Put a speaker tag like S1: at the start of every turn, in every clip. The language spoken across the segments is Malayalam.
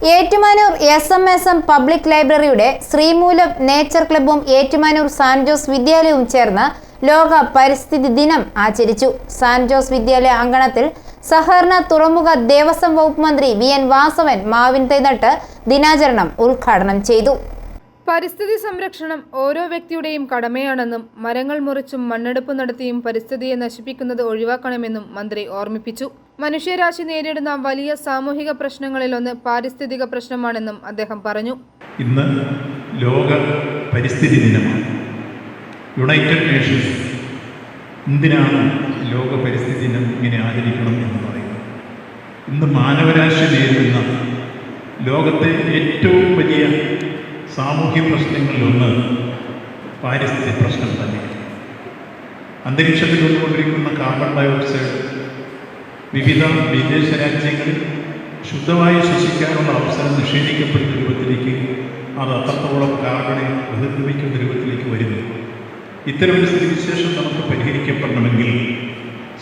S1: Ettumanoor S M S M public ലൈബ്രറിയുടെ ശ്രീമൂലം നേച്ചർ ക്ലബ്ബും ഏറ്റുമാനൂർ സാൻ ജോസ് വിദ്യാലയവും ചേർന്ന് ലോക പരിസ്ഥിതി ദിനം ആചരിച്ചു. സാൻ ജോസ് വിദ്യാലയ അങ്കണത്തിൽ സഹകരണ തുറമുഖ ദേവസ്വം വകുപ്പ് മന്ത്രി വി എൻ വാസവൻ മാവിൻ തൈനട്ട് ദിനാചരണം ഉദ്ഘാടനം ചെയ്തു.
S2: പരിസ്ഥിതി സംരക്ഷണം ഓരോ വ്യക്തിയുടെയും കടമയാണെന്നും മരങ്ങൾ മുറിച്ചും മണ്ണെടുപ്പ് നടത്തിയും പരിസ്ഥിതിയെ നശിപ്പിക്കുന്നത് ഒഴിവാക്കണമെന്നും മന്ത്രി ഓർമ്മിപ്പിച്ചു. മനുഷ്യരാശി നേരിടുന്ന വലിയ സാമൂഹിക പ്രശ്നങ്ങളിലൊന്ന് പാരിസ്ഥിതിക പ്രശ്നമാണെന്നും അദ്ദേഹം പറഞ്ഞു.
S3: ഇന്ന് ലോക പരിസ്ഥിതി ദിനമാണ്. യുണൈറ്റഡ് നേഷൻസ് എന്തിനാണ് ലോക പരിസ്ഥിതി ദിനം ഇങ്ങനെ ആചരിക്കണം എന്ന് പറയുന്നത്? ഇന്ന് മാനവരാശി നേരിടുന്ന ലോകത്തെ ഏറ്റവും വലിയ സാമൂഹ്യ പ്രശ്നങ്ങളിലൊന്ന് പാരിസ്ഥിതിക പ്രശ്നം തന്നെയാണ്. അന്തരീക്ഷത്തിൽ കൊണ്ടുകൊണ്ടിരിക്കുന്ന കാർബൺ ഡയോക്സൈഡ് വിവിധ വിദേശ രാജ്യങ്ങളിൽ ശുദ്ധമായി ശ്വസിക്കാനുള്ള അവസരം നിഷേധിക്കപ്പെടുന്ന രൂപത്തിലേക്ക് അത് അത്രത്തോളം കാർബണെ ബഹിർഗമിക്കുന്ന രൂപത്തിലേക്ക് വരുന്നു. ഇത്തരമൊരു സ്ഥിതിവിശേഷം നമുക്ക് പരിഹരിക്കപ്പെടണമെങ്കിൽ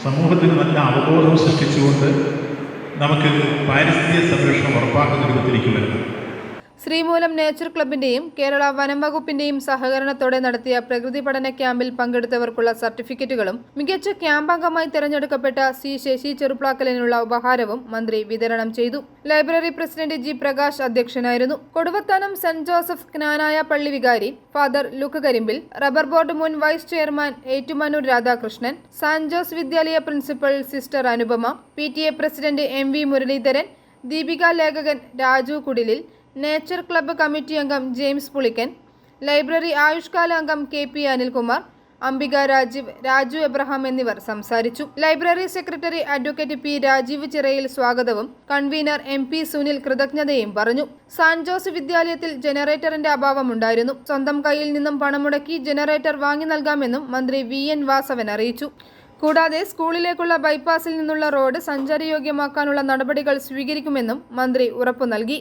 S3: സമൂഹത്തിന് നല്ല അവബോധം സൃഷ്ടിച്ചുകൊണ്ട് നമുക്ക് പാരിസ്ഥിതിക സംരക്ഷണം ഉറപ്പാക്കുന്ന രൂപത്തിലേക്ക് വരണം.
S2: ശ്രീമൂലം നേച്ചർ ക്ലബിന്റെയും കേരള വനം വകുപ്പിന്റെയും സഹകരണത്തോടെ നടത്തിയ പ്രകൃതി പഠന ക്യാമ്പിൽ പങ്കെടുത്തവർക്കുള്ള സർട്ടിഫിക്കറ്റുകളും മികച്ച ക്യാമ്പ് അംഗമായി തെരഞ്ഞെടുക്കപ്പെട്ട സി ശശി ചെറുപ്ലാക്കലിനുള്ള ഉപഹാരവും മന്ത്രി വിതരണം ചെയ്തു. ലൈബ്രറി പ്രസിഡന്റ് ജി പ്രകാശ് അധ്യക്ഷനായിരുന്നു. കൊടുവത്താനം സെന്റ് ജോസഫ് ജ്ഞാനായ പള്ളി വികാരി father Luke Karimpil rubber board മുൻ vice chairman Ettumanoor Radhakrishnan San Jose Vidyalaya principal sister Anupama P president M V Muraleedharan Deepika ലേഖകൻ Raju Kudilil nature club committee അംഗം ജെയിംസ് പുളിക്കൻ ലൈബ്രറി ആയുഷ്കാല അംഗം K P Anilkumar Ambika Rajeev Raju Abraham എന്നിവർ സംസാരിച്ചു. Library secretary advocate P Rajeev Chirayil സ്വാഗതവും കൺവീനർ എം പി സുനിൽ കൃതജ്ഞതയും പറഞ്ഞു. സാൻ ജോസ് വിദ്യാലയത്തിൽ ജനറേറ്ററിന്റെ അഭാവമുണ്ടായിരുന്നു. സ്വന്തം കയ്യിൽ നിന്നും പണം മുടക്കി ജനറേറ്റർ വാങ്ങി നൽകാമെന്നും മന്ത്രി വി എൻ വാസവൻ അറിയിച്ചു. കൂടാതെ സ്കൂളിലേക്കുള്ള ബൈപ്പാസിൽ നിന്നുള്ള റോഡ് സഞ്ചാരയോഗ്യമാക്കാനുള്ള നടപടികൾ സ്വീകരിക്കുമെന്നും മന്ത്രി ഉറപ്പു നൽകി.